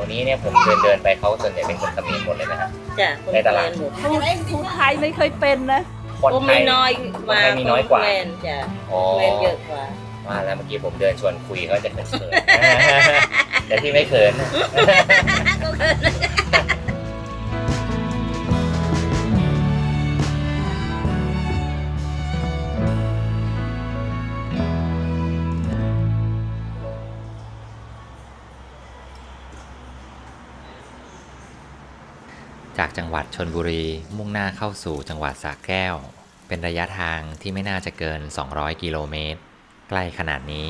วนี้เนี่ยผมเดินเดินๆไปเขาส่วนใหญ่เป็นคนเขมรหมดเลยนะฮะ จ้ะคนในตลาดแมนหมดพูดพูดไทยไม่เคยเป็นนะ คนโอ้ไทมีย น้อยคนไทยมีน้อยกว่า แมนจ้ะอ๋อ แมนเยอะกว่า ว่าแล้วเมื่อกี้ผมเดินชวนคุยเขาจะเขินๆ แต่ที่ไม่เขิน จากจังหวัดชนบุรี มุ่งหน้าเข้าสู่จังหวัดสระแก้ว เป็นระยะทางที่ไม่น่าจะเกิน 200 กิโลเมตร ใกล้ขนาดนี้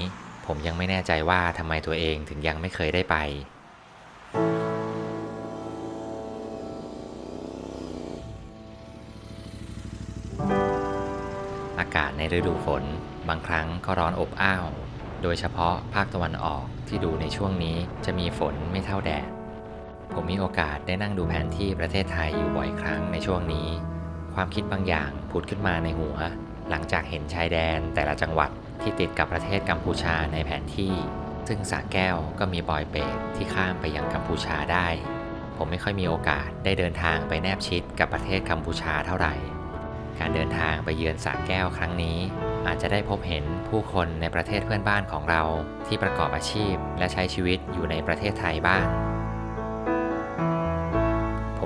ผมยังไม่แน่ใจว่าทำไมตัวเองถึงยังไม่เคยได้ไป อากาศในฤดูฝน บางครั้งก็ร้อนอบอ้าว โดยเฉพาะภาคตะวันออกที่ดูในช่วงนี้จะมีฝนไม่เท่าแดด ผมมีโอกาสได้นั่งดูแผนที่ประเทศไทยอยู่บ่อยครั้งในช่วงนี้ ความคิดบางอย่างผุดขึ้นมาในหัว หลังจากเห็นชายแดนแต่ละจังหวัดที่ติดกับประเทศกัมพูชาในแผนที่ ซึ่งสระแก้วก็มีบอยเปตที่ข้ามไปยังกัมพูชาได้ ผมไม่ค่อยมีโอกาสได้เดินทางไปแนบชิดกับประเทศกัมพูชาเท่าไหร่ การเดินทางไปเยือนสระแก้วครั้งนี้ อาจจะได้พบเห็นผู้คนในประเทศเพื่อนบ้านของเรา ที่ประกอบอาชีพและใช้ชีวิตอยู่ในประเทศไทยบ้าง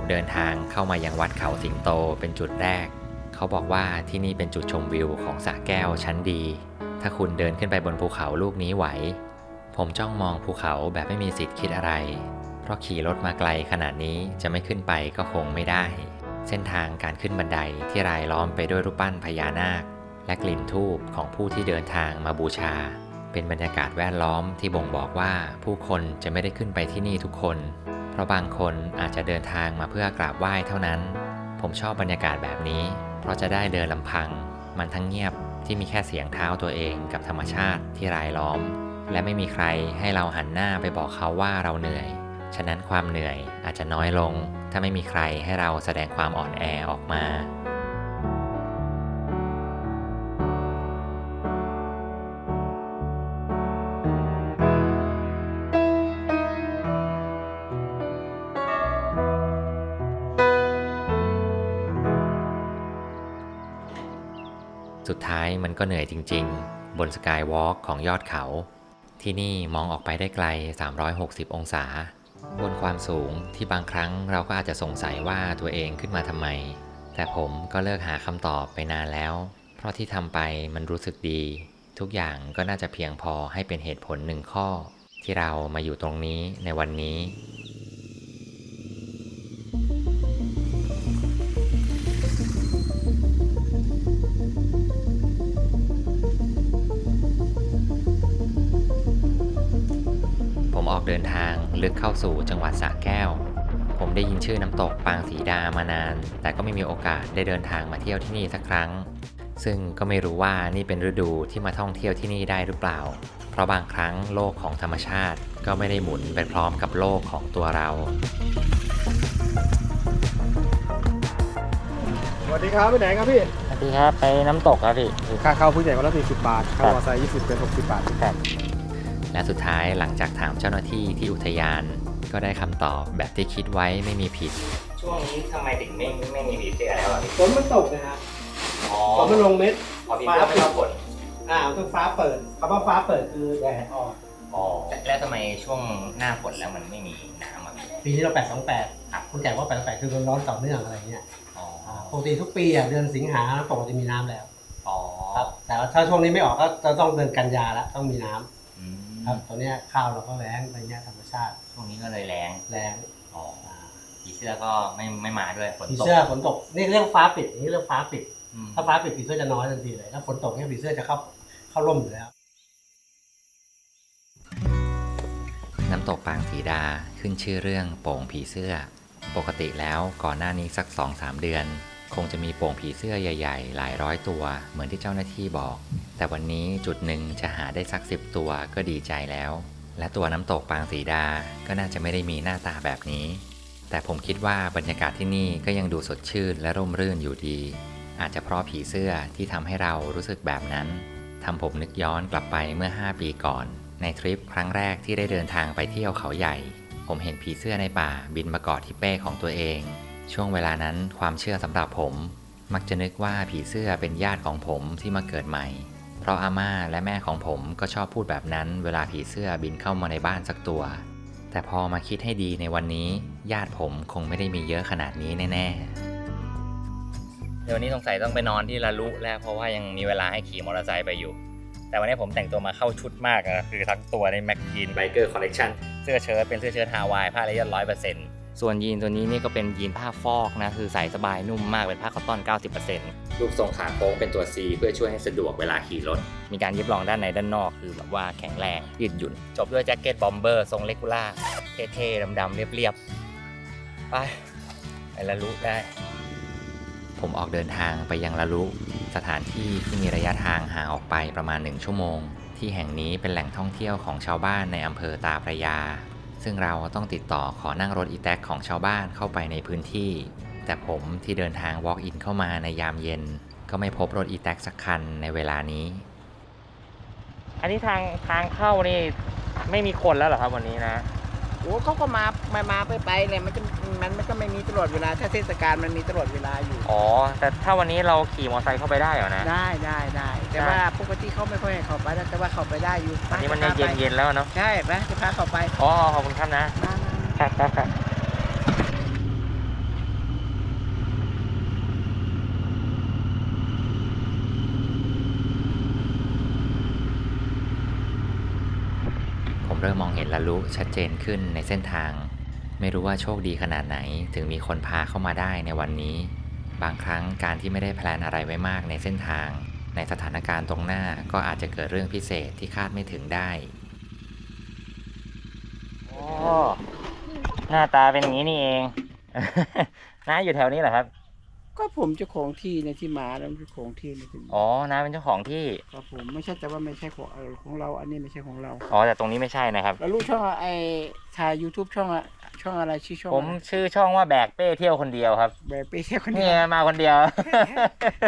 ผมเดินทางเข้ามายังวัดเขาสิงโตเป็นจุดแรก เขาบอกว่าที่นี่เป็นจุดชมวิวของสระแก้วชั้นดี ถ้าคุณเดินขึ้นไปบนภูเขาลูกนี้ไหว ผมจ้องมองภูเขาแบบไม่มีสิทธิ์คิดอะไร เพราะขี่รถมาไกลขนาดนี้จะไม่ขึ้นไปก็คงไม่ได้ เส้นทางการขึ้นบันไดที่รายล้อมไปด้วยรูปปั้นพญานาค และกลิ่นทูบของผู้ที่เดินทางมาบูชา เป็นบรรยากาศแวดล้อมที่บ่งบอกว่าผู้คนจะไม่ได้ขึ้นไปที่นี่ทุกคน เพราะบางคนอาจจะเดินทางมาเพื่อกราบไหว้เท่านั้น ผมชอบบรรยากาศแบบนี้ เพราะจะได้เดินลำพัง มันทั้งเงียบที่มีแค่เสียงเท้าตัวเองกับธรรมชาติที่รายล้อม และไม่มีใครให้เราหันหน้าไปบอกเขาว่าเราเหนื่อย ฉะนั้นความเหนื่อยอาจจะน้อยลง ถ้าไม่มีใครให้เราแสดงความอ่อนแอออกมา สุดท้ายมันก็เหนื่อยจริง ๆ บนสกายวอล์กของยอดเขา ที่นี่มองออกไปได้ไกล 360 องศา บนความสูงที่บางครั้งเราก็อาจจะสงสัยว่าตัวเองขึ้นมาทำไม แต่ผมก็เลิกหาคำตอบไปนานแล้ว เพราะที่ทำไปมันรู้สึกดี ทุกอย่างก็น่าจะเพียงพอให้เป็นเหตุผลหนึ่งข้อ ที่เรามาอยู่ตรงนี้ในวันนี้ เดินทางลึกเข้าสู่จังหวัดสระแก้ว ผมได้ยินชื่อน้ำตกปางสีดามานาน แต่ก็ไม่มีโอกาสได้เดินทางมาเที่ยวที่นี่สักครั้ง ซึ่งก็ไม่รู้ว่านี่เป็นฤดูที่มาท่องเที่ยวที่นี่ได้หรือเปล่า เพราะบางครั้งโลกของธรรมชาติก็ไม่ได้หมุนไปพร้อมกับโลกของตัวเรา สวัสดีครับไปไหนครับพี่ สวัสดีครับไปน้ำตกครับพี่ ค่าเข้าผู้ใหญ่คนละ40 บาท ค่าครับมอเตอร์ไซค์20 เป็น 60 บาท และสุดท้ายหลังจากถามเจ้าหน้าที่ที่อุทยาน ก็ได้คำตอบแบบที่คิดไว้ไม่มีผิด ช่วงนี้ทำไมถึงไม่ไม่มีผีเสื้อแล้วอะพี่ฝนมันตกนะฮะอ๋อฝนมันลงเม็ด พอผีเสื้อไม่ชอบฝนอ่าต้องฟ้าเปิดคำว่าฟ้าเปิดคือแดดออกอ๋อแล้วทำไมช่วงหน้าฝนแล้วมันไม่มีน้ำอะพี่ปีนี้เรา828ครับคุณแก่ว่า828คือร้อนต่อเนื่องอะไรเงี้ยอ๋ออ่าปกติทุกปีอะเดือนสิงหาปกติมีน้ำแล้วอ๋อครับแต่ว่าถ้าช่วงนี้ไม่ออกก็จะต้องเดือนกันยาแล้วต้องมีน้ำอืม ครับตอนเนี้ยข้าวเราก็แล้งอะไรเงี้ยธรรมชาติช่วงนี้ก็เลยแรงแรงอ๋ออ่าผีเสื้อก็ไม่ไม่มาด้วยฝนผีตกเสื้อฝนตกนี่เรียกฟ้าปิดนี่เรียกฟ้าปิดอืมถ้าฟ้าปิดผีเสื้อจะน้อยทันทีเลยถ้าฝนตกเนี่ยผีเสื้อจะเข้าเข้าร่มอยู่แล้ว น้ำตกปางสีดาขึ้นชื่อเรื่องโป่งผีเสื้อ ปกติแล้วก่อนหน้านี้สัก 2-3 เดือน คงจะมีโป่งผีเสื้อใหญ่ ๆ หลายร้อยตัว เหมือนที่เจ้าหน้าที่บอก แต่วันนี้จุดหนึ่งจะหาได้สักสิบตัวก็ดีใจแล้ว และตัวน้ำตกปางสีดา ก็น่าจะไม่ได้มีหน้าตาแบบนี้ แต่ผมคิดว่าบรรยากาศที่นี่ก็ยังดูสดชื่นและร่มรื่นอยู่ดี อาจจะเพราะผีเสื้อที่ทำให้เรารู้สึกแบบนั้นทำผมนึกย้อนกลับไปเมื่อ 5 ปีก่อน ในทริปครั้งแรกที่ได้เดินทางไปเที่ยวเขาใหญ่ ผมเห็นผีเสื้อในป่าบินมาเกาะที่เป้ของตัวเอง ช่วงเวลานั้นความเชื่อสำหรับผม มักจะนึกว่าผีเสื้อเป็นญาติของผมที่มาเกิดใหม่ เพราะอาม่าและแม่ของผมก็ชอบพูดแบบนั้น เวลาผีเสื้อบินเข้ามาในบ้านสักตัว แต่พอมาคิดให้ดีในวันนี้ ญาติผมคงไม่ได้มีเยอะขนาดนี้แน่ๆเดี๋ยวนี้สงสัยต้องไปนอนที่ละลุแล้วเพราะว่ายังมีเวลาให้ขี่มอเตอร์ไซค์ไปอยู่ แต่วันนี้ผมแต่งตัวมาเข้าชุดมากอะคือทั้งตัวในแม็กกีนไบเกอร์คอลเล t ชันเสื้อเชิ้ตเป็นเสื้อเชิ้ตฮาวายผ้าเลยร้อยเปอร์เซ็นต์ ส่วนยีนตัวนี้นี่ก็เป็นยีนผ้าฟอกนะคือใส่สบายนุ่มมากเป็นผ้าคอตตอน 90%รูปทรงขาโค้งเป็นตัว C เพื่อช่วยให้สะดวกเวลาขี่รถ มีการเย็บรองด้านในด้านนอกคือแบบว่าแข็งแรงยืดหยุ่น จบด้วยแจ็คเก็ตบอมเบอร์ทรงเลกูล่าเท่ๆดำๆเรียบๆ ไปไปละลุได้ ผมออกเดินทางไปยังละลุสถานที่ที่มีระยะทางห่างออกไปประมาณ 1 ชั่วโมงที่แห่งนี้เป็นแหล่งท่องเที่ยวของชาวบ้านในอำเภอตาพระยา ซึ่งเราต้องติดต่อขอนั่งรถอีแท็กของชาวบ้านเข้าไปในพื้นที่ แต่ผมที่เดินทาง walk in เข้ามาในยามเย็น ก็ไม่พบรถอีแท็กสักคันในเวลานี้ อันนี้ทางทางเข้านี่ไม่มีคนแล้วเหรอครับวันนี้นะ โอ้เขาก็มามามาไปไปเลยมันจะมันมันก็ไม่มีตลอดเวลา ถ้าเทศกาลมันมีตลอดเวลาอยู่ อ๋อ แต่ถ้าวันนี้เราขี่มอเตอร์ไซค์เข้าไปได้เหรอนะ ได้ได้ได้แต่ว่าปกติเขาไม่ค่อยให้เข้าไปนะแต่ว่าเข้าไปได้อยู่อันนี้มันจะเย็พานไปเย็นๆแล้วเนาะ ใช่ไหมจะพาเข้าไป อ๋อ ขอบคุณครับนะมามามาครับครับครับ เริ่มมองเห็นละลุชัดเจนขึ้นในเส้นทาง ไม่รู้ว่าโชคดีขนาดไหน ถึงมีคนพาเข้ามาได้ในวันนี้ บางครั้งการที่ไม่ได้แพลนอะไรไว้มากในเส้นทาง ในสถานการณ์ตรงหน้าก็อาจจะเกิดเรื่องพิเศษที่คาดไม่ถึงได้โอ้หน้าตาเป็นอย่างนี้นี่เอง น้าอยู่แถวนี้เหรอครับ ก็ผมเจ้าของที่ในที่มาแล้วเจ้าของที่ในที่มาอ๋อน้าเป็นเจ้าของที่ ครับผมไม่ใช่แต่ว่าไม่ใช่ของเออของเรา อันนี้ไม่ใช่ของเรา อ๋อ แต่ตรงนี้ไม่ใช่นะครับ แล้วรู้ช่องอะไอถ่าย YouTube ช่องอะช่องอะไรชื่อช่องผมอะไรชื่อช่องว่าแบกเป้เที่ยวคนเดียวครับ แบบไปเที่ยวคนนี่เดียวมาคนเดียว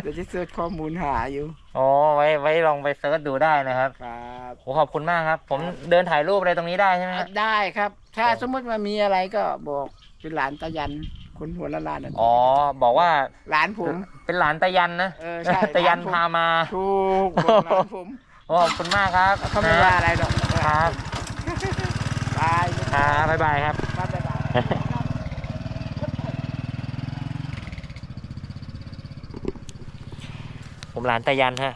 เดี๋ยวจะเสิร์ชข้อมูลหาอยู่โอ้ไว้ไว้ลองไปเซิร์ชดูได้นะครับครับโอ้ขอบคุณมากครับ ผมเดินถ่ายรูปอะไรตรงนี้ได้ใช่ไหมครับได้ครับ ถ้าสมมติว่ามีอะไรก็บอกเป็นหลานตายัน คนหัวละลานน่ะอ๋อ บอกว่าหลานผม เป็นหลานตายันนะเออใช่ตายันหลานผมพามาถูกบอกหลานผมโอ้ขอบคุณมากครับเขาไม่ว่าอะไรหรอกครับบายครับบ๊ายบายครับบ๊ายบายผมหลานตายันฮะ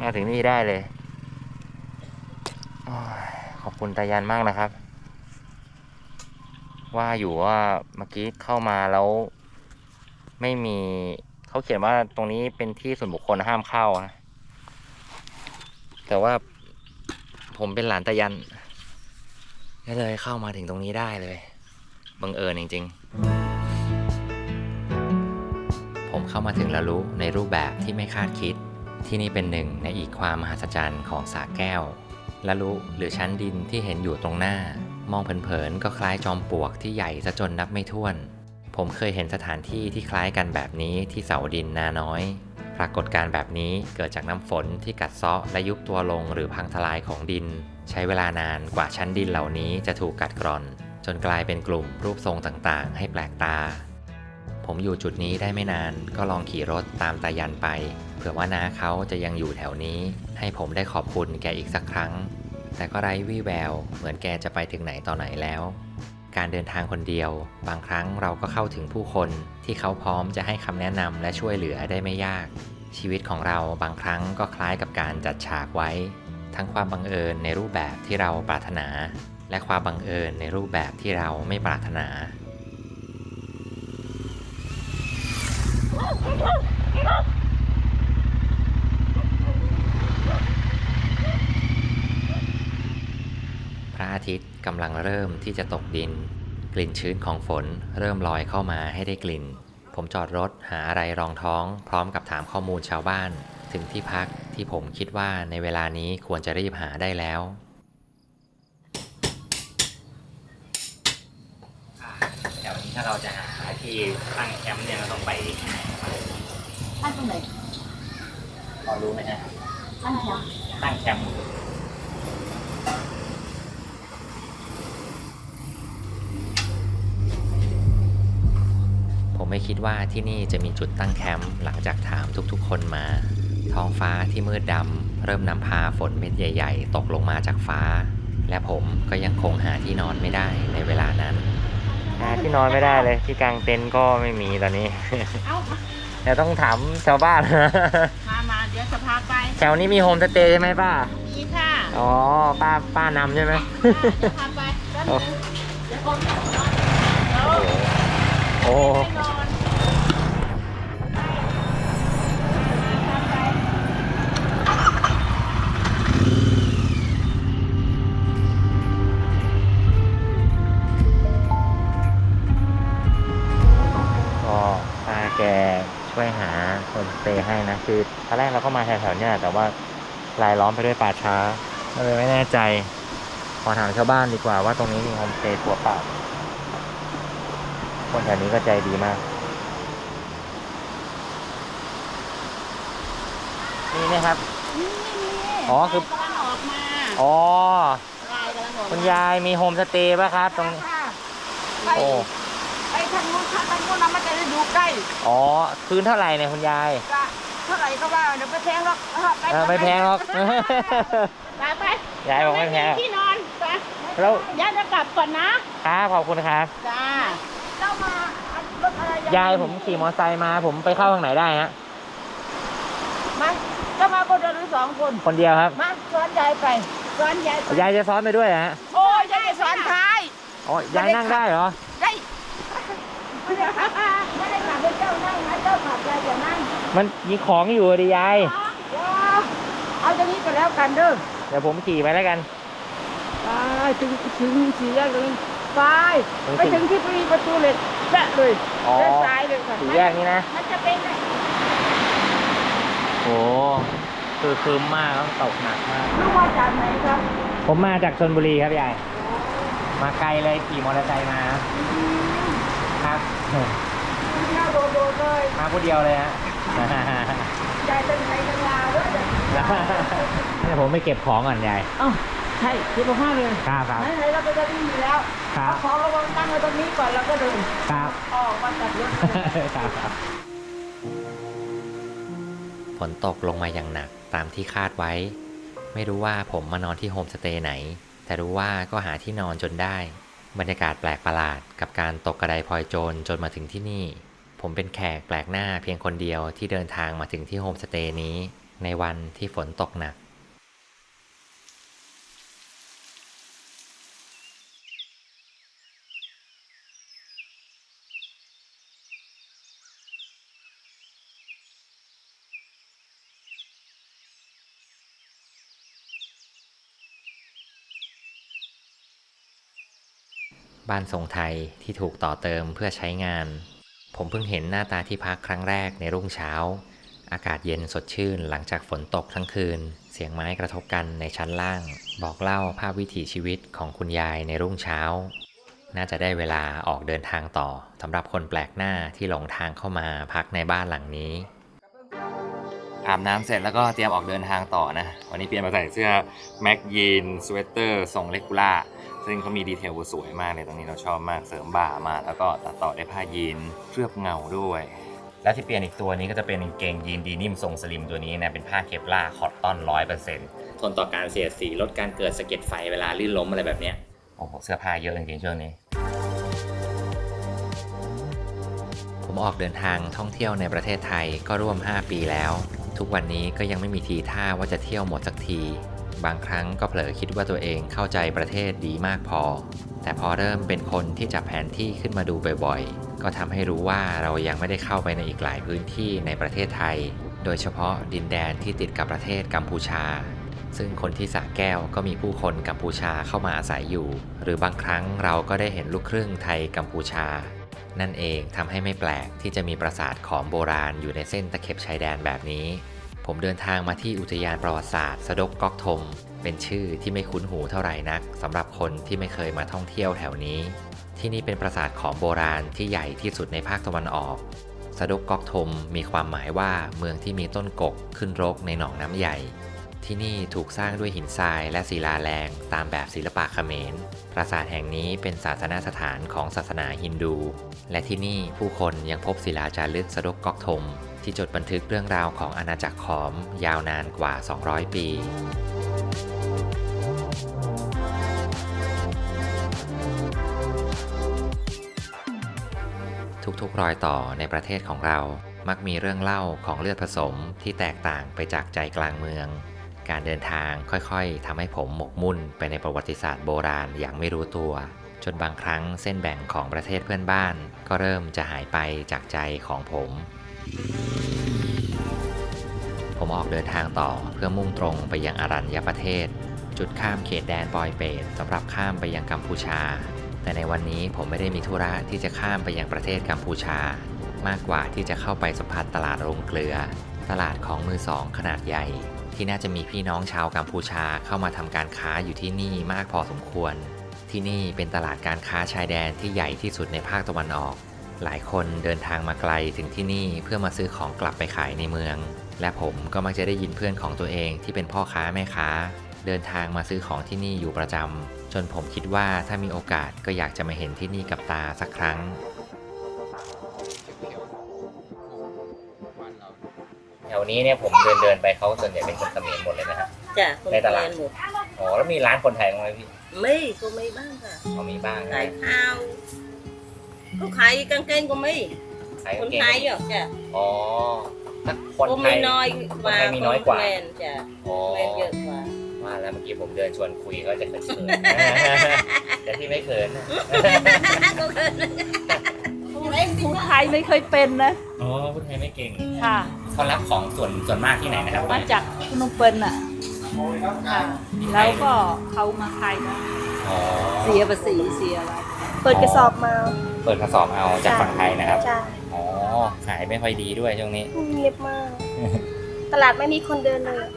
มาถึงนี่ได้เลยโอ้ยขอบคุณตายันมากนะครับ ว่าอยู่ว่าเมื่อกี้เข้ามาแล้ว ไม่มีเขาเขียนว่าตรงนี้เป็นที่ส่วนบุคคลห้ามเข้านะแต่ว่าผมเป็นหลานตายันก็เลยเข้ามาถึงตรงนี้ได้เลยบังเอิญจริง ๆ ผมเข้ามาถึงแล้วรู้ในรูปแบบที่ไม่คาดคิด ที่นี่เป็นหนึ่งในอีกความมหัศจรรย์ของสาแก้ว ละลุหรือชั้นดินที่เห็นอยู่ตรงหน้า มองเผินๆก็คล้ายจอมปลวกที่ใหญ่ซะจนนับไม่ถ้วน ผมเคยเห็นสถานที่ที่คล้ายกันแบบนี้ที่เสาดินนาน้อย ปรากฏการณ์แบบนี้เกิดจากน้ำฝนที่กัดเซาะและยุบตัวลงหรือพังทลายของดิน ใช้เวลานานกว่าชั้นดินเหล่านี้จะถูกกัดกร่อน จนกลายเป็นกลุ่มรูปทรงต่างๆ ให้แปลกตา ผมอยู่จุดนี้ได้ไม่นานก็ลองขี่รถตามตายันไป เผื่อว่าน้าเขาจะยังอยู่แถวนี้ ให้ผมได้ขอบคุณแกอีกสักครั้ง แต่ก็ไร้วี่แวว เหมือนแกจะไปถึงไหนต่อไหนแล้ว การเดินทางคนเดียว บางครั้งเราก็เข้าถึงผู้คนที่เขาพร้อมจะให้คำแนะนำและช่วยเหลือได้ไม่ยาก ชีวิตของเราบางครั้งก็คล้ายกับการจัดฉากไว้ ทั้งความบังเอิญในรูปแบบที่เราปรารถนา และความบังเอิญในรูปแบบที่เราไม่ปรารถนา พระอา ทิตย์กำลังเริ่มที่จะตกดิน กลิ่นชื้นของฝน เริ่มลอยเข้ามาให้ได้กลิ่น ผมจอดรถหาอะไรรองท้อง พร้อมกับถามข้อมูลชาวบ้าน ถึงที่พักที่ผมคิดว่าในเวลานี้ควรจะรีบหาได้แล้วแถวนี้ถ้าเราจะหาที่ตั้งแคมป์เนี่ยเราต้องไปตั้งตรงไหนพอรู้ไหมฮะตั้งแถวตั้งแคมป์ ผมไม่คิดว่าที่นี่จะมีจุดตั้งแคมป์หลังจากถามทุกๆ คนมา ท้องฟ้าที่มืดดำเริ่มนำพาฝนเม็ดใหญ่ ๆ ตกลงมาจากฟ้า และผมก็ยังคงหาที่นอนไม่ได้ในเวลานั้น หาที่นอนไม่ได้เลยที่กลางเต็นท์ก็ไม่มีตอนนี้ เอ้า เดี๋ยวต้องถามชาวบ้าน มามาเดี๋ยวจะพาไป แถวนี้มีโฮมสเตย์ใช่ไหมป้ามีค่ะอ๋อ ป้าป้านำใช่ไหมจะพาไปแป๊บนึงเดี๋ยวผมจะนอนเดี๋ยวโอ้ไม่นอน แกช่วยหาโฮมสเตย์ให้นะคือตอนแรกเราก็มาแถวๆเนี้ยแต่ว่ารายล้อมไปด้วยป่าช้าก็เลยไม่แน่ใจ ขอถามชาวบ้านดีกว่าว่าตรงนี้มีโฮมสเตย์ตัวเปล่าคนแถวนี้ก็ใจดีมากนี่นะครับนี่นี่อ๋อคือ กำลังออกมาอ๋อลายกำลังออกมาคุณยายมีโฮมสเตย์ป่ะครับ ตรงนี้ค่ะไปโอ้ไป ทางนู้นทางนู้นนะมันจะได้ดูใกล้อ๋อคืนเท่าไหร่เนี่ยคุณยายก็เท่าไหร่ก็ว่าเดี๋ยวไปแพงหรอกเออไปเออไม่แพงหรอก ไปไปยายบอกไม่แพงที่นอนไปแล้วยายจะกลับก่อนนะครับขอบคุณครับจ้าเจ้ามาอันรถอะไรยายผมขี่มอเตอร์ไซค์มาผมไปเข้าทางไหนได้ฮะมาเจ้ามาคนเดียวหรือสองคน คนเดียวครับ มาซ้อนยายไปซ้อนยายไปยายจะซ้อนไปด้วยฮะโอ้ยยายซ้อนท้ายอ๋อยายนั่งได้เหรอ ได้ไม่ได้ขับไม่ได้ขับให้เจ้านั่งนะเจ้าขับยายจะนั่งมันมีของอยู่ดิยายว้าวเอาอย่างนี้ก็แล้วกันเด้อเดี๋ยวผมขี่ไปแล้วกัน ไปถึงถึงสี่แยกเลยไปถึงไปถึงที่มีประตูเหล็กแปะเลยอ๋อเดินซ้ายเลยค่ะสี่แยกนี้นะ มันจะเป็นโอ้คือคืมมากต้องตกหนักมาก ลูกมาจากไหนครับผมมาจากชนบุรีครับยาย มาไกลเลยขี่มอเตอร์ไซค์มาครับ เที่ยวโดดๆเลยมาผู้เดียวเลยฮะยายเป็นไทยกันลาวด้วยเนี่ยผมไปเก็บของก่อนยายเอ้าใช่คิดว่าห้าเลยครับครับไหนๆเราไปจะวิ่งอยู่แล้วครับเอาของระวังตั้งไว้ตรงนี้ก่อนแล้วก็เดินครับออกมาจากรถครับฝนตกลงมาอย่างหนักตามที่คาดไว้ ไม่รู้ว่าผมมานอนที่โฮมสเตย์ไหน แต่รู้ว่าก็หาที่นอนจนได้ บรรยากาศแปลกประหลาดกับการตกกระไดพลอยโจรจนมาถึงที่นี่ ผมเป็นแขกแปลกหน้าเพียงคนเดียวที่เดินทางมาถึงที่โฮมสเตย์นี้ ในวันที่ฝนตกหนัก บ้านทรงไทยที่ถูกต่อเติมเพื่อใช้งาน ผมเพิ่งเห็นหน้าตาที่พักครั้งแรกในรุ่งเช้า อากาศเย็นสดชื่นหลังจากฝนตกทั้งคืน เสียงไม้กระทบกันในชั้นล่าง บอกเล่าภาพวิถีชีวิตของคุณยายในรุ่งเช้า น่าจะได้เวลาออกเดินทางต่อสำหรับคนแปลกหน้าที่หลงทางเข้ามาพักในบ้านหลังนี้อาบน้ำเสร็จแล้วก็เตรียมออกเดินทางต่อนะ วันนี้เปลี่ยนมาใส่เสื้อแม็กยีนสเวตเตอร์ทรงเลกูล่า ซึ่งเขามีดีเทลสวยมากเลยตรงนี้เราชอบมากเสริมบ่ามากแล้วก็ตัดต่อด้วยผ้ายีนเคลือบเงาด้วย และที่เปลี่ยนอีกตัวนี้ก็จะเป็นกางเกงยีนดีนิ่มทรงสลิมตัวนี้นะเป็นผ้าเคปลาคอตตอนร้อยเปอร์เซ็นต์ทนต่อการเสียดสีลดการเกิดสะเก็ดไฟเวลาลื่นล้มอะไรแบบเนี้ยโอ้โหเสื้อผ้าเยอะจริงๆช่วงนี้ผมออกเดินทางท่องเที่ยวในประเทศไทยก็ร่วม 5 ปีแล้ว ทุกวันนี้ก็ยังไม่มีทีท่าว่าจะเที่ยวหมดสักที บางครั้งก็เผลอคิดว่าตัวเองเข้าใจประเทศดีมากพอ แต่พอเริ่มเป็นคนที่จับแผนที่ขึ้นมาดูบ่อยๆ ก็ทำให้รู้ว่าเรายังไม่ได้เข้าไปในอีกหลายพื้นที่ในประเทศไทย โดยเฉพาะดินแดนที่ติดกับประเทศกัมพูชา ซึ่งคนที่สระแก้วก็มีผู้คนกัมพูชาเข้ามาอาศัยอยู่ หรือบางครั้งเราก็ได้เห็นลูกครึ่งไทยกัมพูชา นั่นเองทำให้ไม่แปลกที่จะมีปราสาทขอมโบราณอยู่ในเส้นตะเข็บชายแดนแบบนี้ ผมเดินทางมาที่อุทยานประวัติศาสตร์สะดกก๊อกทม เป็นชื่อที่ไม่คุ้นหูเท่าไหร่นักสำหรับคนที่ไม่เคยมาท่องเที่ยวแถวนี้ ที่นี่เป็นปราสาทขอมโบราณที่ใหญ่ที่สุดในภาคตะวันออกสะดกก๊อกทมมีความหมายว่าเมืองที่มีต้นกกขึ้นรกในหนองน้ำใหญ่ ที่นี่ถูกสร้างด้วยหินทรายและศิลาแรงตามแบบศิลปะเขมร ปราสาทแห่งนี้เป็นศาสนาสถานของศาสนาฮินดู และที่นี่ผู้คนยังพบศิลาจารึกสะดกก๊อกทม ที่จดบันทึกเรื่องราวของอาณาจักรขอมยาวนานกว่า 200 ปีทุกๆรอยต่อในประเทศของเรา มักมีเรื่องเล่าของเลือดผสมที่แตกต่างไปจากใจกลางเมือง การเดินทางค่อยๆทำให้ผมหมกมุ่นไปในประวัติศาสตร์โบราณอย่างไม่รู้ตัว จนบางครั้งเส้นแบ่งของประเทศเพื่อนบ้าน ก็เริ่มจะหายไปจากใจของผม ผมออกเดินทางต่อเพื่อมุ่งตรงไปยังอารัญญประเทศ จุดข้ามเขตแดนปอยเปตสำหรับข้ามไปยังกัมพูชา แต่ในวันนี้ผมไม่ได้มีธุระที่จะข้ามไปยังประเทศกัมพูชา มากกว่าที่จะเข้าไปสัมผัสตลาดโรงเกลือ ตลาดของมือสองขนาดใหญ่ ที่น่าจะมีพี่น้องชาวกัมพูชาเข้ามาทำการค้าอยู่ที่นี่มากพอสมควร ที่นี่เป็นตลาดการค้าชายแดนที่ใหญ่ที่สุดในภาคตะวันออก หลายคนเดินทางมาไกลถึงที่นี่เพื่อมาซื้อของกลับไปขายในเมือง และผมก็มักจะได้ยินเพื่อนของตัวเองที่เป็นพ่อค้าแม่ค้า เดินทางมาซื้อของที่นี่อยู่ประจำจนผมคิดว่าถ้ามีโอกาสก็อยากจะมาเห็นที่นี่กับตาสักครั้งแถวนี้เนี่ยผมเดินเดินไปเขาส่วนใหญ่เป็นคนเขมรหมดเลยนะฮะจ้ะคนในตลาดเรียนหมดอ๋อแล้วมีร้านคนไทยบ้างไหมพี่ไม่ก็ไม่บ้างค่ะเขามีบ้างขายนะข้าว ก็ขายกางเกงก็ไม่ขายคกางนเกงไทยอะจ้ะอ๋อถ้าคนก็ไทไม่ย น้อยคนไทยมีน้อยกว่าแมนจ้ะอ๋อแมนเยอะกว่าว่าแล้วเมื่อกี้ผมเดินชวนคุยก็จะเขินๆแต่ที่ไม่เขินนะก็เกินพูดไทยไม่เคยเป็นนะ อ๋อพูดไทยไม่เก่งค่ะ เขารับของส่วนส่วนมากที่ไหนนะครับมาจากพนมเปญอะค่ะแล้วก็เขามาไทยนะอ๋อเสียภาษีเสียอะไร เปิดกระสอบมา เปิดกระสอบเอาจากฝั่งไทยนะครับ ใช่อ๋อ ขายไม่ค่อยดีด้วยช่วงนี้ เงียบมาก ตลาดไม่มีคนเดินเลย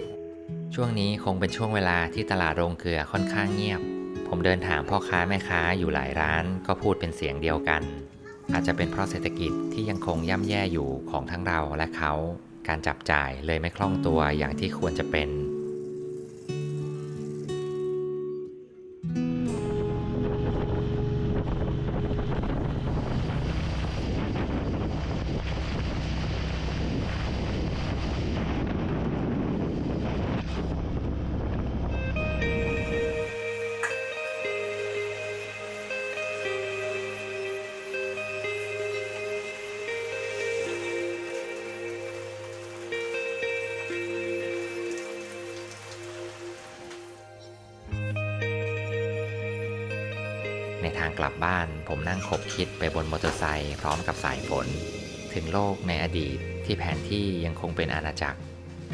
ช่วงนี้คงเป็นช่วงเวลาที่ตลาดโรงเกลือค่อนข้างเงียบ ผมเดินถามพ่อค้าแม่ค้าอยู่หลายร้านก็พูดเป็นเสียงเดียวกัน อาจจะเป็นเพราะเศรษฐกิจที่ยังคงย่ำแย่อยู่ของทั้งเราและเขา การจับจ่ายเลยไม่คล่องตัวอย่างที่ควรจะเป็น ในทางกลับบ้าน ผมนั่งขบคิดไปบนมอเตอร์ไซค์พร้อมกับสายฝน ถึงโลกในอดีตที่แผนที่ยังคงเป็นอาณาจักร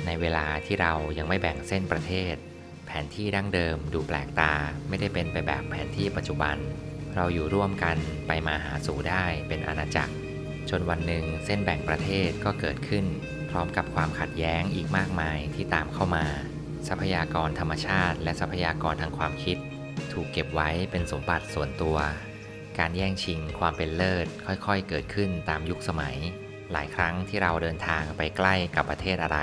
ในเวลาที่เรายังไม่แบ่งเส้นประเทศ แผนที่ดั้งเดิมดูแปลกตาไม่ได้เป็นไปแบบแผนที่ปัจจุบัน เราอยู่ร่วมกันไปมาหาสู่ได้เป็นอาณาจักร จนวันหนึ่งเส้นแบ่งประเทศก็เกิดขึ้น พร้อมกับความขัดแย้งอีกมากมายที่ตามเข้ามา ทรัพยากรธรรมชาติ และทรัพยากรทางความคิด ถูกเก็บไว้เป็นสมบัติส่วนตัว การแย่งชิงความเป็นเลิศค่อยๆ เกิดขึ้นตามยุคสมัย หลายครั้งที่เราเดินทางไปใกล้กับประเทศอะไร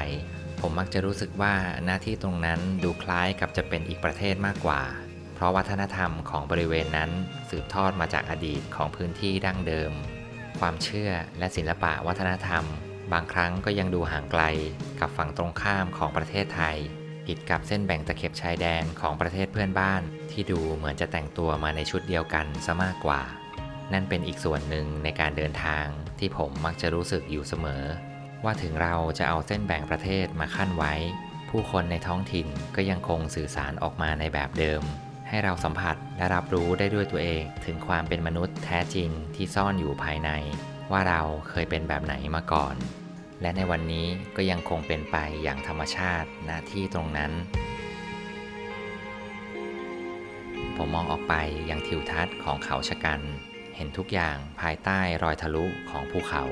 ผมมักจะรู้สึกว่าหน้าที่ตรงนั้นดูคล้ายกับจะเป็นอีกประเทศมากกว่า เพราะวัฒนธรรมของบริเวณนั้นสืบทอดมาจากอดีตของพื้นที่ดั้งเดิม ความเชื่อและศิลปะวัฒนธรรม บางครั้งก็ยังดูห่างไกลกับฝั่งตรงข้ามของประเทศไทย ผิดกับเส้นแบ่งตะเข็บชายแดนของประเทศเพื่อนบ้าน ที่ดูเหมือนจะแต่งตัวมาในชุดเดียวกันซะมากกว่า นั่นเป็นอีกส่วนหนึ่งในการเดินทางที่ผมมักจะรู้สึกอยู่เสมอ ว่าถึงเราจะเอาเส้นแบ่งประเทศมาขั้นไว้ ผู้คนในท้องถิ่นก็ยังคงสื่อสารออกมาในแบบเดิม ให้เราสัมผัสและรับรู้ได้ด้วยตัวเอง ถึงความเป็นมนุษย์แท้จริงที่ซ่อนอยู่ภายใน ว่าเราเคยเป็นแบบไหนมาก่อน และในวันนี้ก็ยังคงเป็นไปอย่างธรรมชาติหน้าที่ตรงนั้น ผมมองออกไปยังทิวทัศน์ของเขาชะกัน เห็นทุกอย่างภายใต้รอยทะลุของภูเขา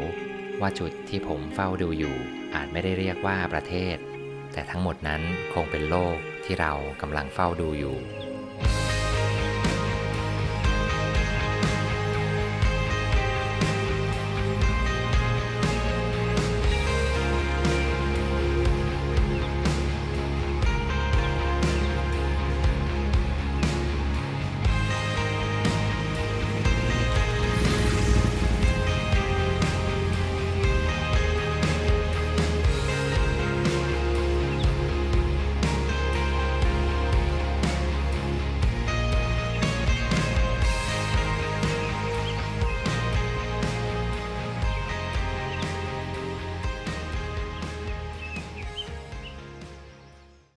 ว่าจุดที่ผมเฝ้าดูอยู่ อาจไม่ได้เรียกว่าประเทศ แต่ทั้งหมดนั้นคงเป็นโลกที่เรากำลังเฝ้าดูอยู่